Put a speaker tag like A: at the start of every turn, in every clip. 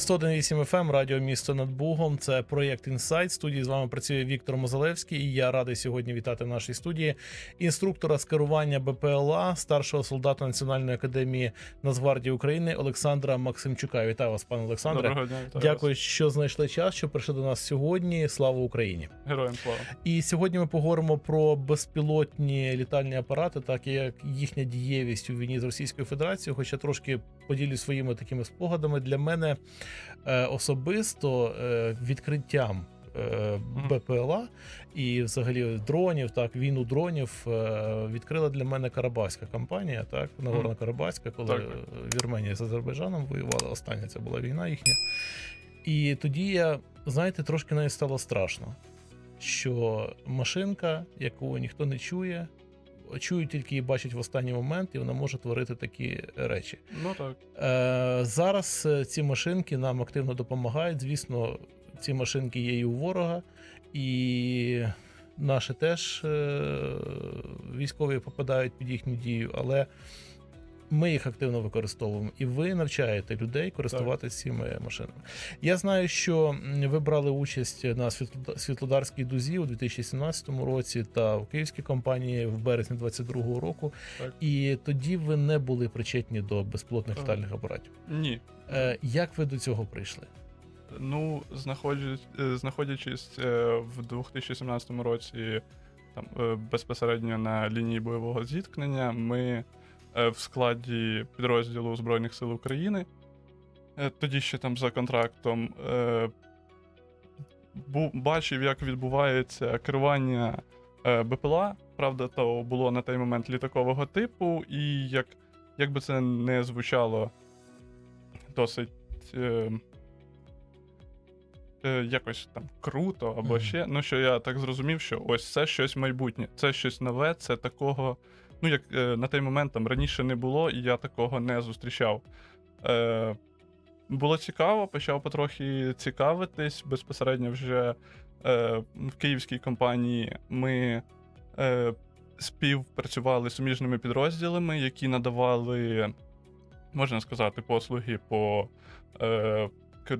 A: 101.8 FM, радіо місто над Бугом. Це проєкт Інсайт. Студії з вами працює Віктор Мозалевський. І я радий сьогодні вітати в нашій студії інструктора з керування БПЛА, старшого солдата Національної академії Нацгвардії України Олександра Максимчука. Вітаю вас, пане Олександре.
B: Доброго дня, вітаю
A: Дякую,
B: вас.
A: що знайшли час, що прийшли до нас сьогодні. Слава Україні!
B: Героям слава.
A: І сьогодні ми поговоримо про безпілотні літальні апарати, так як їхня дієвість у війні з Російською Федерацією. Хоча трошки поділюсь своїми такими спогадами для мене особисто е, відкриттям. е, БПЛА і взагалі дронів, так війну дронів е, відкрила для мене Карабаська компанія, так Нагорно Карабаська, коли е,
B: так.
A: Вірменія з Азербайджаном воювала. Остання це була війна їхня. І тоді я, знаєте, трошки навіть стало страшно, що машинка, яку ніхто не чує, чують тільки і бачать в останній момент, і вона може творити такі речі.
B: Ну так.
A: Е, зараз е, ці машинки нам активно допомагають. Звісно, ці машинки є і у ворога, і наші теж е, військові попадають під їхню дію, але ми їх активно використовуємо, і ви навчаєте людей користуватися цими машинами. Я знаю, що ви брали участь на Світлода- Світлодарській дузі у 2017 році та в київській компанії в березні 2022 року.
B: Так.
A: І тоді ви не були причетні до безпілотних
B: Так.
A: літальних апаратів.
B: Ні.
A: Е, як ви до цього прийшли?
B: Ну, знаходячись, е, знаходячись е, в 2017 році там, безпосередньо на лінії бойового зіткнення, ми в складі підрозділу Збройних сил України, е, тоді ще там за контрактом, е, бачив, як відбувається керування е, БПЛА. Правда, то було на той момент літакового типу, і як, як би це не звучало досить. Е, е, якось там круто або
A: Мгм.
B: ще. Ну, що я так зрозумів, що ось це щось майбутнє, це щось нове, це такого. Ну, як е, на той момент там раніше не було, і я такого не зустрічав. Е, було цікаво, почав потрохи цікавитись. Безпосередньо вже е, в київській компанії ми е, співпрацювали з суміжними підрозділами, які надавали, можна сказати, послуги по. Е,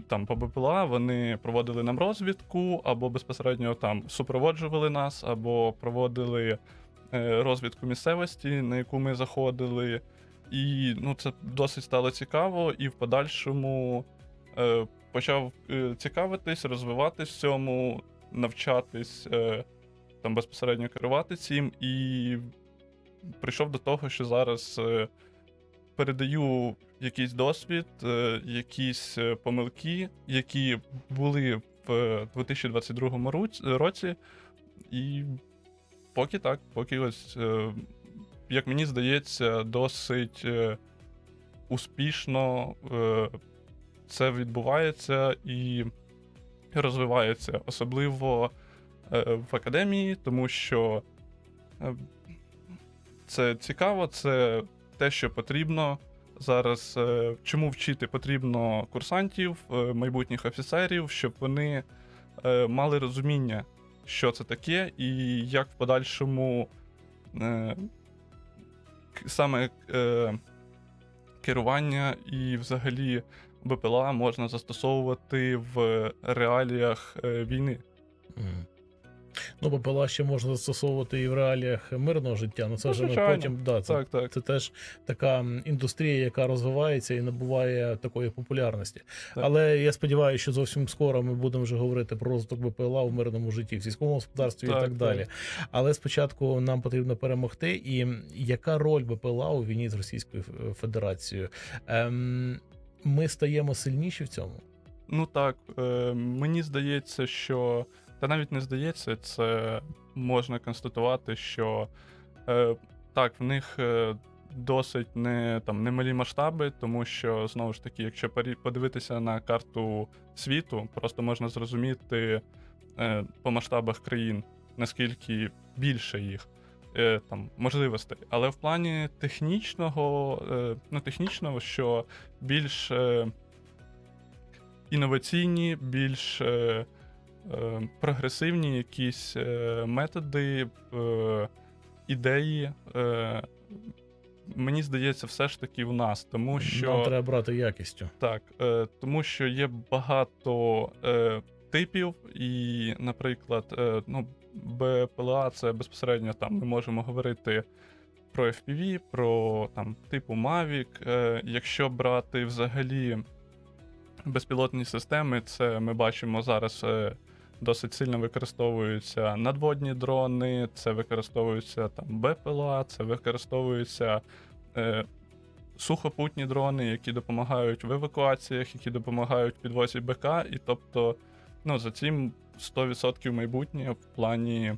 B: там по БПЛА вони проводили нам розвідку, або безпосередньо там супроводжували нас, або проводили розвідку місцевості, на яку ми заходили. І ну, це досить стало цікаво, і в подальшому е, почав е, цікавитись, розвиватись в цьому, навчатись е, там безпосередньо керувати цим, і прийшов до того, що зараз е, передаю якийсь досвід, е, якісь е, помилки, які були в 2022 році- році, і поки так, поки ось, е, як мені здається, досить е, успішно е, це відбувається і розвивається, особливо в академії, тому що це цікаво, це те, що потрібно. Зараз чому вчити потрібно курсантів, майбутніх офіцерів, щоб вони мали розуміння, що це таке, і як в подальшому е, саме е, керування і взагалі БПЛА можна застосовувати в реаліях е, війни.
A: Ну, БПЛА ще можна застосовувати і в реаліях мирного життя. Ну це
B: Ну,
A: вже ми потім. Да, це,
B: Так, так.
A: це теж така індустрія, яка розвивається і набуває такої популярності.
B: Так.
A: Але я сподіваюся, що зовсім скоро ми будемо вже говорити про розвиток БПЛА в мирному житті, в сільському господарстві і
B: Так,
A: так
B: так.
A: далі. Але спочатку нам потрібно перемогти. І яка роль БПЛА у війні з Російською Федерацією? Ем, ми стаємо сильніші в цьому.
B: Ну так, е, мені здається, що. Та навіть не здається, це можна констатувати, що е, так, в них е, досить не, там, немалі масштаби, тому що, знову ж таки, якщо подивитися на карту світу, просто можна зрозуміти е, по масштабах країн, наскільки більше їх. е, Там можливостей, але в плані технічного, е, ну технічного, що більш інноваційні, більш прогресивні якісь е, методи, е, ідеї. Е, мені здається, все ж таки в нас, тому що
A: Нам треба брати якістю.
B: так, е, тому що є багато е, типів, і, наприклад, е, ну, БПЛА це безпосередньо там ми можемо говорити про FPV, про там типу Mavic. Е, якщо брати взагалі безпілотні системи, це ми бачимо зараз. Е, Досить сильно використовуються надводні дрони, це використовуються там БПЛА, це використовуються е, сухопутні дрони, які допомагають в евакуаціях, які допомагають в підвозі БК. І тобто, ну, за цим 100% майбутнє в плані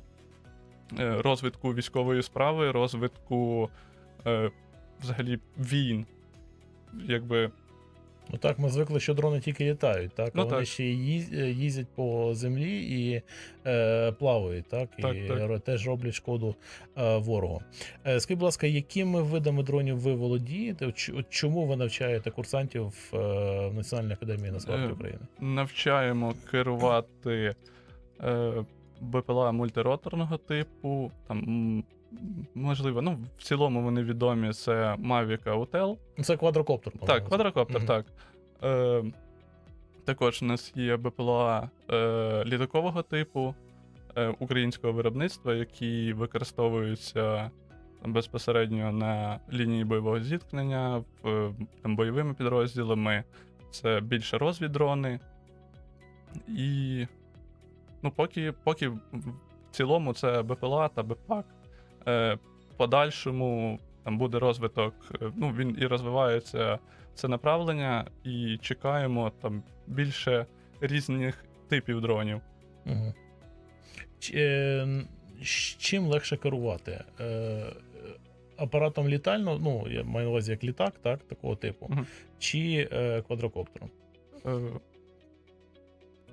B: е, розвитку військової справи, розвитку е, взагалі війн. Якби
A: Ну так, ми звикли, що дрони тільки літають, так?
B: Ну,
A: а вони
B: так.
A: ще їз- е, їздять по землі і е, плавають, так?
B: Так,
A: і
B: так.
A: ро- теж роблять шкоду е, ворогу. Е, скажіть, будь ласка, якими видами дронів ви володієте? Ч- от Чому ви навчаєте курсантів е, в Національній академії Нацгвардії
B: Е,
A: України?
B: навчаємо керувати е, БПЛА мультироторного типу. Там, м, можливо, ну, в цілому вони відомі: це Mavic Autel.
A: Це квадрокоптер.
B: Так, квадрокоптер,
A: Мгм.
B: так. Е, також у нас є БПЛА е, літакового типу е, українського виробництва, які використовуються безпосередньо на лінії бойового зіткнення в, там, бойовими підрозділами. Це більше розвіддрони. І ну, поки, поки в цілому це БПЛА та БПАК. Е, подальшому там буде розвиток, е, ну він і розвивається це направлення, і чекаємо там більше різних типів дронів.
A: Угу. Ч, е, чим легше керувати? Е, апаратом літального, ну, я маю на увазі як літак, так, такого типу,
B: Мгм.
A: чи е, квадрокоптером?
B: Е,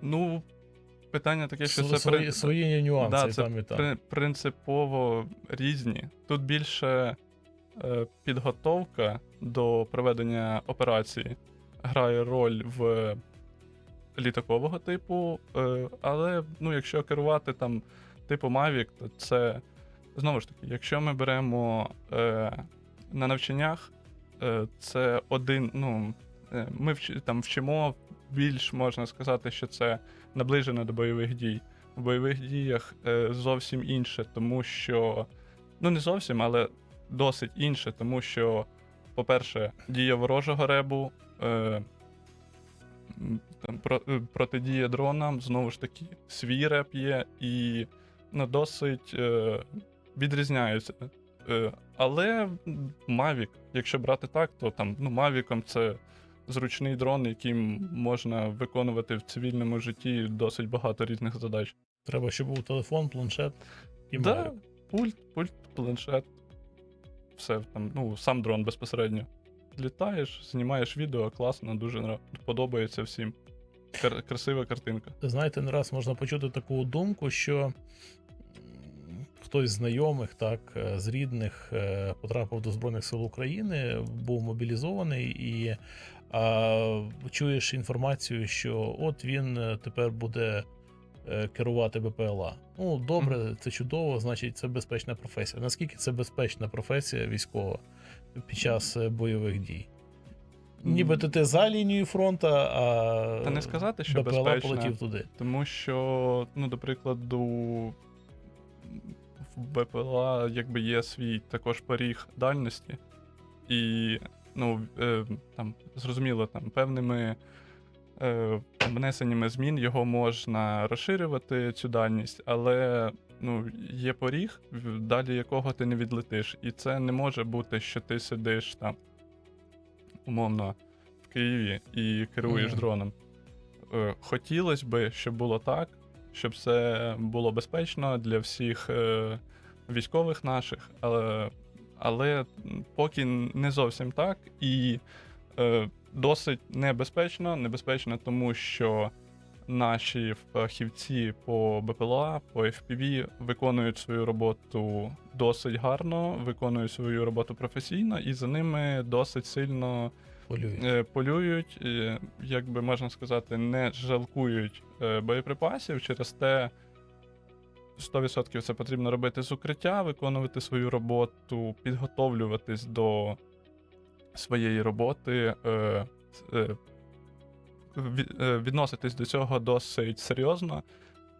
B: ну, питання таке, що це
A: свої,
B: при-
A: свої є нюанси
B: Да,
A: і
B: це
A: там і там.
B: при- принципово різні. Тут більше е, підготовка до проведення операції грає роль в літакового типу, е, але ну, якщо керувати там типу Mavic, то це знову ж таки, якщо ми беремо е, на навчаннях, е, це один, ну, е, ми вч, там вчимо більш можна сказати, що це наближено до бойових дій в бойових діях е, зовсім інше, тому що. Ну, не зовсім, але досить інше, тому що, по-перше, дія ворожого ребу, е, е, протидія дронам, знову ж таки, свій реп є, і ну, досить е, відрізняються. Е, але Mavic, якщо брати так, то там ну, Mavic це зручний дрон, яким можна виконувати в цивільному житті досить багато різних задач.
A: Треба, щоб був телефон, планшет і
B: да, пульт, пульт, планшет. Все там, ну, сам дрон безпосередньо. Літаєш, знімаєш відео, класно, дуже подобається всім. Кар- красива картинка.
A: Знаєте, не раз можна почути таку думку, що хтось з знайомих, так, е, з рідних е, потрапив до Збройних сил України, був мобілізований, і чуєш інформацію, що от він е, тепер буде е, керувати БПЛА. Ну, добре, це чудово, значить, це безпечна професія. Наскільки це безпечна професія військова під час е, бойових дій? Нібито ти за лінією фронту, а
B: Та не сказати, що
A: БПЛА
B: безпечна.
A: полетів туди.
B: Тому що, ну, до прикладу, в БПЛА якби є свій також поріг дальності. І, ну, е, там, зрозуміло, там певними е, внесеннями змін його можна розширювати, цю дальність, але ну, є поріг, далі якого ти не відлетиш. І це не може бути, що ти сидиш там, умовно, в Києві і керуєш
A: Мгм.
B: дроном. Е, Хотілося би, щоб було так, щоб це було безпечно для всіх е, військових наших, але, але поки не зовсім так. І е, досить небезпечно. Небезпечно, тому що наші фахівці по БПЛА, по FPV виконують свою роботу досить гарно, виконують свою роботу професійно, і за ними досить сильно
A: Полюють.
B: е, полюють, як би можна сказати, не жалкують е, боєприпасів через те. 100% це потрібно робити з укриття, виконувати свою роботу, підготовлюватись до своєї роботи, е, е, е, відноситись до цього досить серйозно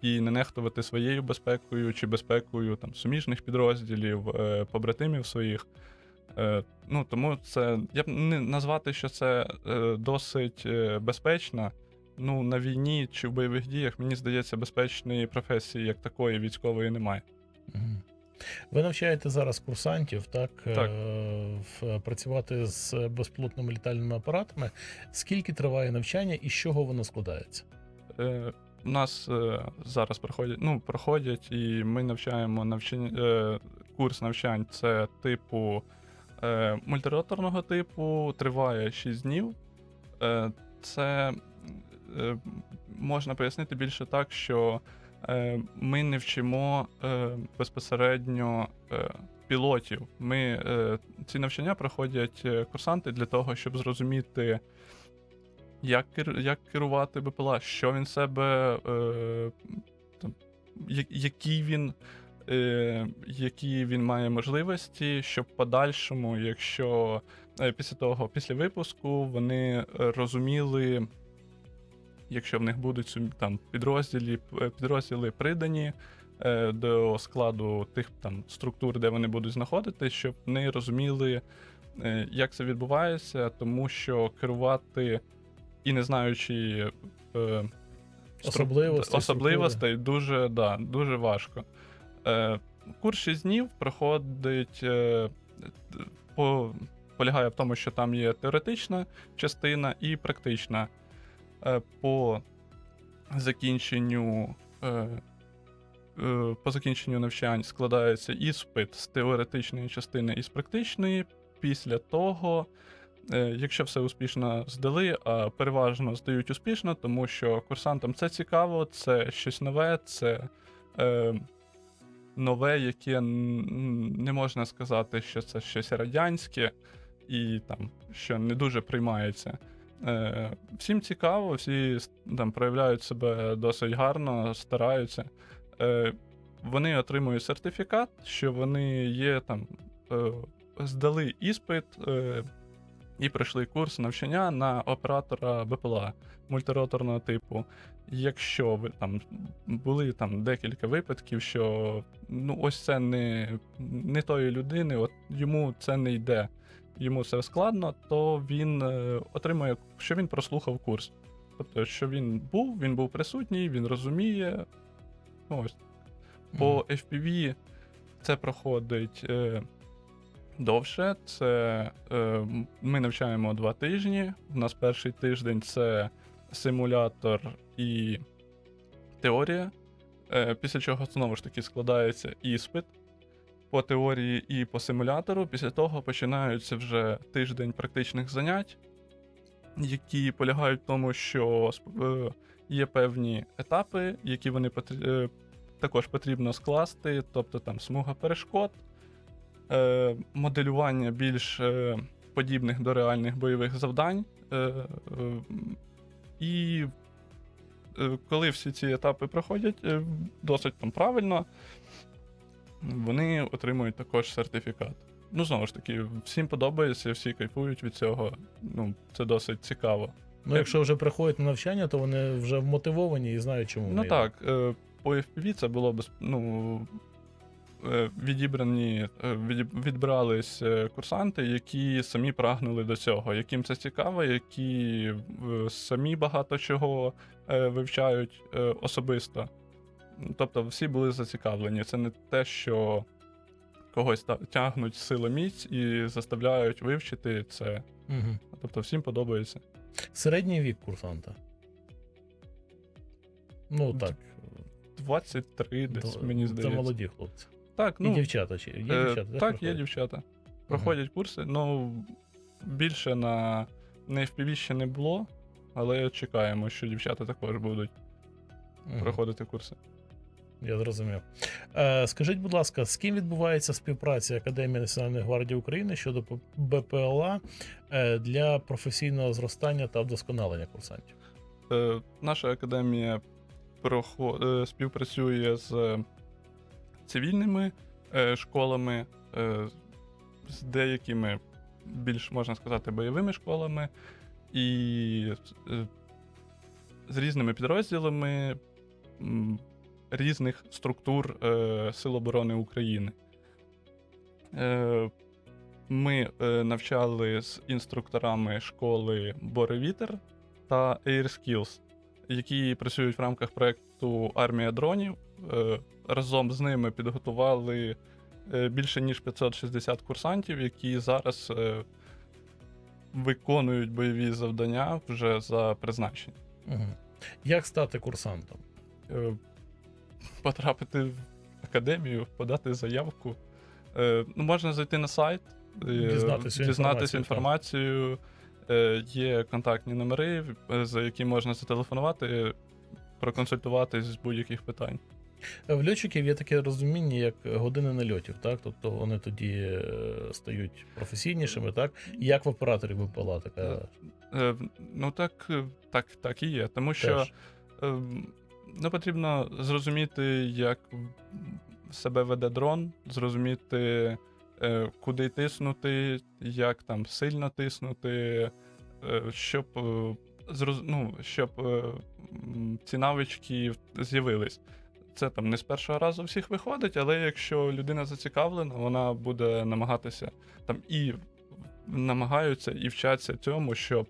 B: і не нехтувати своєю безпекою чи безпекою там, суміжних підрозділів, е, побратимів своїх. Е, ну, тому це я б не назвати, що це е, досить е, безпечно. Ну, на війні чи в бойових діях, мені здається, безпечної професії як такої військової немає.
A: Ви навчаєте зараз курсантів, так,
B: Так.
A: е, працювати з безпілотними літальними апаратами. Скільки триває навчання і з чого воно складається?
B: Е, у нас е, зараз проходять, ну, проходять, і ми навчаємо навчання, е, курс навчань це типу е, мультироторного типу, триває 6 днів. Е, це е, можна пояснити більше так, що е, ми не вчимо е, безпосередньо е, пілотів. Ми, е, ці навчання проходять е, курсанти для того, щоб зрозуміти як, як керувати БПЛА, що він себе, е, там, які він. Е, які він має можливості, щоб в подальшому, якщо е, після того, після випуску, вони е, розуміли, якщо в них будуть там підрозділі, підрозділи придані е, до складу тих там структур, де вони будуть знаходитись, щоб вони розуміли, е, як це відбувається, тому що керувати і не знаючи е,
A: Особливостей,
B: особливостей дуже, да, дуже важко. Е, курс 6 днів проходить, е, по, полягає в тому, що там є теоретична частина і практична. Е, по закінченню. Е, е, по закінченню навчань складається іспит з теоретичної частини і з практичної. Після того, якщо все успішно здали, а переважно здають успішно, тому що курсантам це цікаво, це щось нове, це нове, яке не можна сказати, що це щось радянське і там, що не дуже приймається. Е, всім цікаво, всі там проявляють себе досить гарно, стараються. Е, вони отримують сертифікат, що вони є там, е, здали іспит і пройшли курс навчання на оператора БПЛА мультироторного типу. Якщо ви там були там декілька випадків, що ну ось це не, не тої людини, от йому це не йде, йому це складно, то він е, отримує, що він прослухав курс. Тобто, що він був, він був присутній, він розуміє. Ну, ось. По FPV це проходить е, довше. Це е, ми навчаємо два тижні. У нас перший тиждень це симулятор і теорія. Е, після чого знову ж таки складається іспит по теорії і по симулятору. Після того починаються вже тиждень практичних занять, які полягають в тому, що е, є певні етапи, які вони е, також потрібно скласти, тобто там смуга перешкод, е, моделювання більш подібних до реальних бойових завдань. І коли всі ці етапи проходять досить там правильно, вони отримують також сертифікат. Ну, знову ж таки, всім подобається, всі кайфують від цього. Ну, це досить цікаво.
A: Ну, якщо вже приходять на навчання, то вони вже вмотивовані і знають, чому
B: Ну
A: вони
B: так, е, по FPV це було без, ну, е, відібрані, е, відіб- е, курсанти, які самі прагнули до цього, яким це цікаво, які е, самі багато чого е, вивчають е, особисто. Тобто всі були зацікавлені. Це не те, що когось тягнуть силоміць і заставляють вивчити це.
A: Угу.
B: Тобто всім подобається.
A: Середній вік курсанта. Ну так.
B: 23 десь, мені
A: Це молоді хлопці.
B: Так,
A: І
B: ну,
A: дівчата чи є
B: Е,
A: дівчата?
B: так, є дівчата. Проходять курси. Ну, більше на, на FPV ще не було, але чекаємо, що дівчата також будуть
A: Мгм.
B: проходити курси.
A: Я зрозумів. Е, скажіть, будь ласка, з ким відбувається співпраця Академії Національної гвардії України щодо БПЛА е, для професійного зростання та вдосконалення курсантів?
B: Е, наша академія прохо- е, співпрацює з цивільними е, школами, з деякими більш можна сказати бойовими школами, і з різними підрозділами різних структур е, Сил оборони України. Е, Ми е, навчали з інструкторами школи Боревітер та Air Skills, які працюють в рамках проєкту Армія дронів. Е, Разом з ними підготували е, більше ніж 560 курсантів, які зараз е, виконують бойові завдання вже за призначенням.
A: Угу. Як стати курсантом?
B: Е, Потрапити в академію, подати заявку. Е, Ну, можна зайти на сайт, е,
A: Дізнатися
B: дізнатися
A: інформацію,
B: інформацію. Е, Є контактні номери, е, за які можна зателефонувати, проконсультуватись з будь-яких питань.
A: В льотчиків є таке розуміння, як години нальотів, так? Тобто вони тоді е, стають професійнішими, так? Як в операторів БПЛА така
B: Е, Ну так, е, так, так і є. Тому що
A: теж.
B: Ем, Ну, потрібно зрозуміти, як себе веде дрон, зрозуміти, е, куди тиснути, як там сильно тиснути, е, щоб, е, ну, щоб ці навички з'явились. Це там не з першого разу всіх виходить, але якщо людина зацікавлена, вона буде намагатися там і намагаються і вчаться цьому, щоб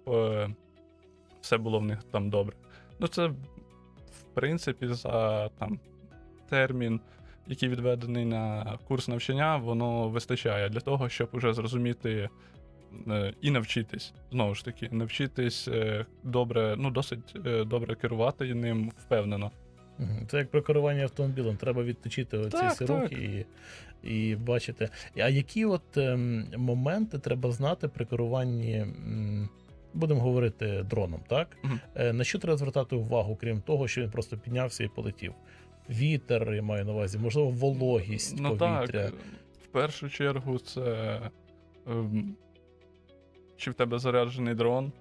B: все було в них там добре. Ну, це принципі за там термін, який відведений на курс навчання, воно вистачає для того, щоб уже зрозуміти е, і навчитись. Знову ж таки, навчитись е, добре, ну досить е, добре керувати ним впевнено.
A: Це як при керуванні автомобілем. Треба відточити оці рухи і, і бачити. А які от ем, моменти треба знати при керуванні, м, будемо говорити, дроном, так? Е, на що треба звертати увагу, крім того, що він просто піднявся і полетів? Вітер, я маю на увазі, можливо, вологість
B: Ну
A: повітря.
B: так, в першу чергу, це ем, чи в тебе заряджений дрон.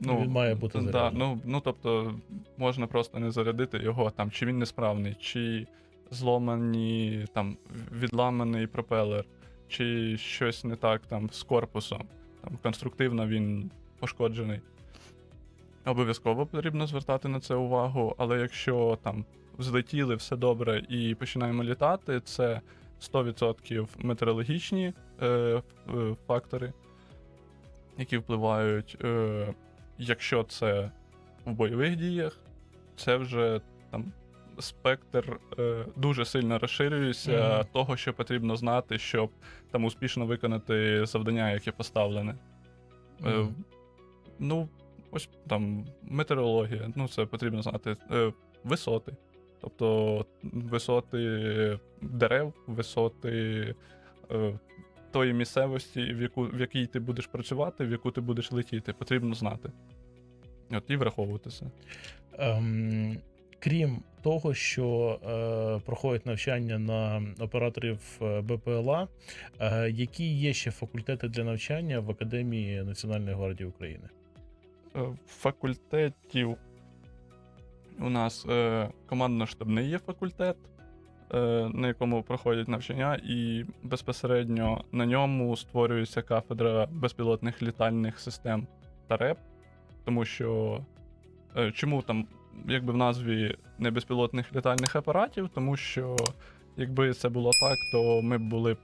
A: Ну, він має бути
B: да, ну, ну, тобто, можна просто не зарядити його, там, чи він несправний, чи зломані, там, відламаний пропелер, чи щось не так там з корпусом. Там, конструктивно він пошкоджений. Обов'язково потрібно звертати на це увагу, але якщо там злетіли все добре і починаємо літати, це 100% метеорологічні е, е, фактори, які впливають. Е, якщо це в бойових діях, це вже там спектр е, дуже сильно розширюється
A: Мгм.
B: того, що потрібно знати, щоб там успішно виконати завдання, яке поставлене. Е,
A: Мгм.
B: Ну, ось там метеорологія, ну це потрібно знати. Е, висоти. Тобто висоти дерев, висоти е, тої місцевості, в, яку, в якій ти будеш працювати, в яку ти будеш летіти, потрібно знати. От, і враховувати це.
A: Ем, крім того, що е, проходять навчання на операторів е, БПЛА, е, які є ще факультети для навчання в Академії Національної гвардії України?
B: Е, факультетів у нас е, командно-штабний є факультет, е, на якому проходять навчання, і безпосередньо на ньому створюється кафедра безпілотних літальних систем та РЕП. Тому що е, чому там, якби в назві не безпілотних літальних апаратів, тому що якби це було так, то ми б були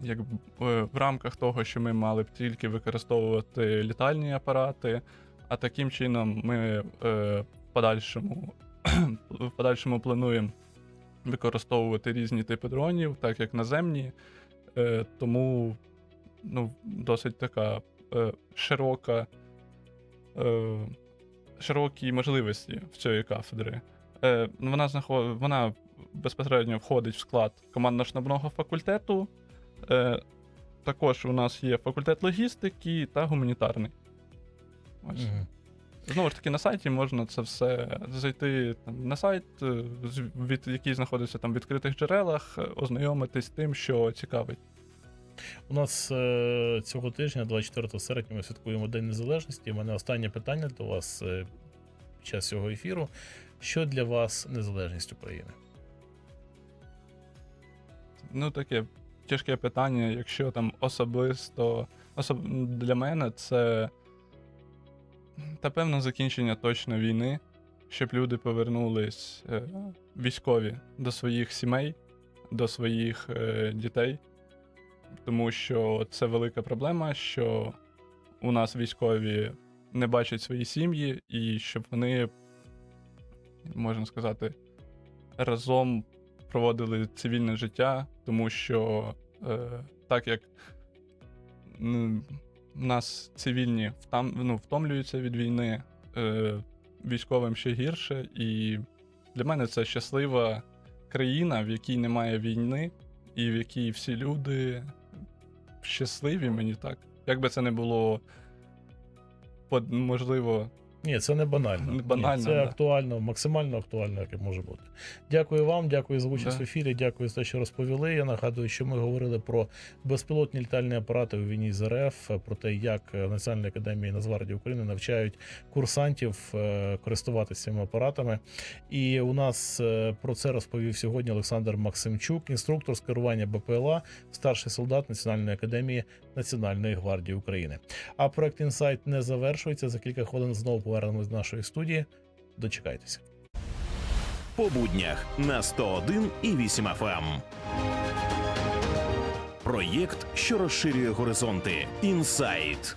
B: якби, е, в рамках того, що ми мали б тільки використовувати літальні апарати, а таким чином ми е, в подальшому, в подальшому плануємо використовувати різні типи дронів, так як наземні. Е, тому ну, досить така широка, широкі можливості в цієї кафедри. Е, вона, знаход... вона безпосередньо входить в склад командно-штабного факультету. Е, також у нас є факультет логістики та гуманітарний. Ось.
A: Мгм.
B: Знову ж таки, на сайті можна це все зайти там, на сайт, е, від, який знаходиться там в відкритих джерелах, е, ознайомитись з тим, що цікавить.
A: У нас е, цього тижня, 24 серпня, ми святкуємо День Незалежності. У мене останнє питання до вас е, під час цього ефіру. Що для вас незалежність України?
B: Ну, таке тяжке питання, якщо там особисто особ... для мене це та певно закінчення точно війни, щоб люди повернулись е, військові до своїх сімей, до своїх е, дітей. Тому що це велика проблема, що у нас військові не бачать свої сім'ї, і щоб вони, можна сказати, разом проводили цивільне життя, тому що е, так як м, нас цивільні втам, ну, втомлюються від війни, е, військовим ще гірше. І для мене це щаслива країна, в якій немає війни, і в якій всі люди щасливі, мені так. Як би це не було можливо,
A: Ні, це не банально.
B: Не банально,
A: Ні, це
B: да.
A: актуально, максимально актуально, як і може бути. Дякую вам, дякую за участь
B: Да.
A: в ефірі, дякую за те, що розповіли. Я нагадую, що ми говорили про безпілотні літальні апарати у війні з РФ, про те, як в Національній Нацгвардії України навчають курсантів е, користуватися цими апаратами. І у нас е, про це розповів сьогодні Олександр Максимчук, інструктор з керування БПЛА, старший солдат Національної академії Національної гвардії України. А проект інсайт не завершується. За кілька хвилин знову повернемось до нашої студії. Дочекайтеся.
C: по буднях на 101 і 8 FM. Проєкт, що розширює горизонти. Інсайт.